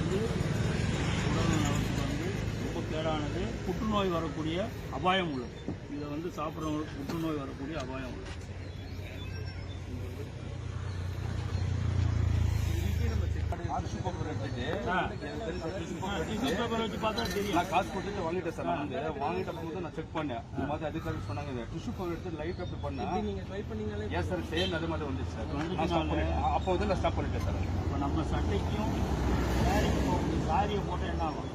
வந்து உடல் நலத்துக்கு வந்து ரொம்ப கேடானது. புற்றுநோய் வரக்கூடிய அபாயம் உள்ளது. இதை வந்து சாப்பிட்றவங்களுக்கு புற்றுநோய் வரக்கூடிய அபாயம் உள்ளது. காசு கொடுத்துட்டு வாங்கிட்டேன் சார். நான் வந்து வாங்கிட்ட போது நான் செக் பண்ணேன். இந்த மாதிரி அதிகாரி சொன்னாங்க. இது டிஷ்யூ பேப்பர் எடுத்து லைட் அப்படி பண்ணா நீங்க ட்ரை பண்ணீங்களே ஏன் சார் சேம் அதே மாதிரி வந்துச்சு சார். அப்போ வந்து நான் ஸ்டாப் பண்ணிட்டேன் சார். நம்ம சட்டைக்கும் சாரியை போட்டால் என்ன ஆகும்?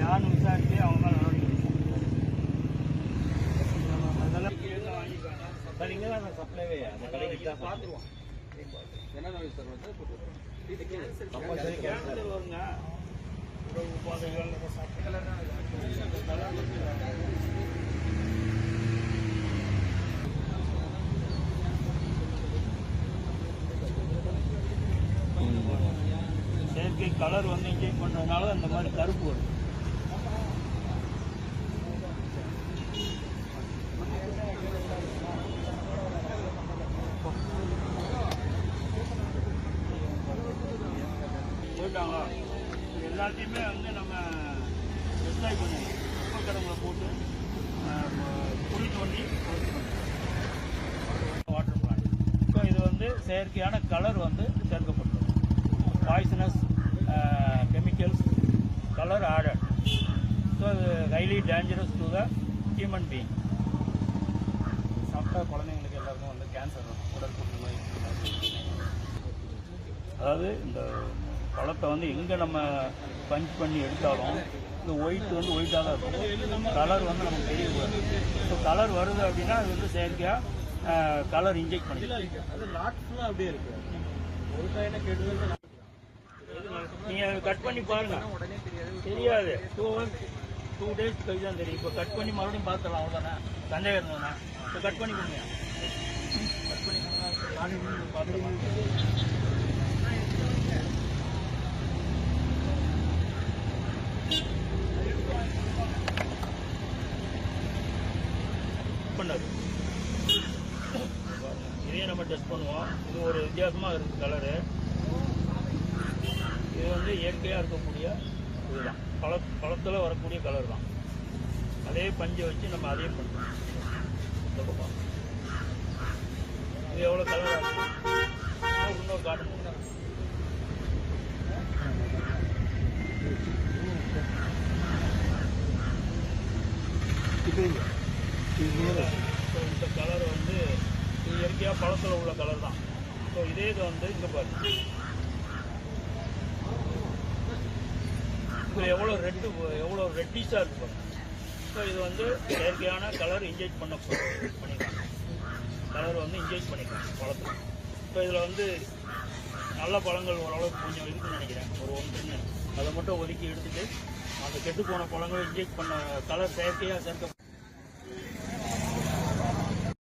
யாருன்னு விசாரிச்சு அவங்க மேலே நடவடிக்கை. அதெல்லாம் தான் சப்ளைவே அந்த கடைக்கு தான் பார்த்துருவோம். என்ன சார் வந்து? வருங்க. உபாதைகள் கலர் வந்து இன்ஜெக்ட் பண்ணுறதுனால அந்த மாதிரி கருப்பு வரும். போயிட்டாங்களா? எல்லாத்தையுமே வந்து நம்ம டிஸ்ட்ராய் பண்ணிடலாம் குப்பை கடங்களை போட்டு புளி குழி தோண்டி வாட்டர் பிளான்ட் ஸோ இது வந்து செயற்கையான கலர் வந்து சேர்க்கப்பட்டது poisonous chemicals colour added so இது highly dangerous to the human being சாப்பிட்டா குழந்தைங்களுக்கு எல்லாருக்கும் வந்து கேன்சர் வரும். உடல் புற்றுநோய் அதாவது இந்த பழத்தை வந்து எங்கே நம்ம பஞ்ச் பண்ணி எடுத்தாலும் இந்த ஒயிட் வந்து ஒயிட்டாக தான் இருக்கும். கலர் வந்து நமக்கு தெரியக்கூடாது ஸோ கலர் வருது அப்படின்னா அது வந்து செயற்கையாக கலர் இன்ஜெக்ட் பண்ணி அது நாட் அப்படியே இருக்கு. ஒரு கையில கெடுதல் கட் பண்ணி பாருங்க. உடனே தெரியாது. தெரியாது டூ டூ டேஸ் கழிச்சு தான் தெரியும். இப்போ கட் பண்ணி மறுபடியும் பார்த்துடலாம். அவ்வளோதானே சந்தேகம் இருந்ததுண்ணா இப்போ கட் பண்ணி கொடுங்க. கட் பண்ணி கொடுங்க. பார்த்துக்கலாம் பண்ணாது. இதையே நம்ம டெஸ்ட் பண்ணுவோம். இது ஒரு வித்தியாசமாக இருக்குது கலரு இது வந்து இயற்கையாக இருக்கக்கூடிய இதுதான். பழ பழத்தில் வரக்கூடிய கலர் தான். அதே பஞ்சை வச்சு நம்ம அதையும் பண்ணுறோம் இது எவ்வளோ கலர் ஆகுது இன்னொரு ஸோ இந்த கலர் வந்து இது இயற்கையாக பழத்தில் உள்ள கலர் தான். ஸோ இதே இது வந்து இங்கே பாருங்க. எவ்வளோ ரெட்டு எவ்வளோ ரெட்டிஷாக இருக்கு ஸோ இது வந்து செயற்கையான கலர் இன்ஜெக்ட் பண்ண பண்ணிக்கலாம். கலர் வந்து இன்ஜெக்ட் பண்ணிக்கலாம் பழத்தில். ஸோ இதில் வந்து நல்ல பழங்கள் ஓரளவுக்கு கொஞ்சம் இருக்குன்னு நினைக்கிறேன். ஒரு ஒன்றுன்னு அதை மட்டும் ஒதுக்கி எடுத்துகிட்டு அந்த கெட்டு போன பழங்களை இன்ஜெக்ட் பண்ண கலர் செயற்கையாக சேர்க்க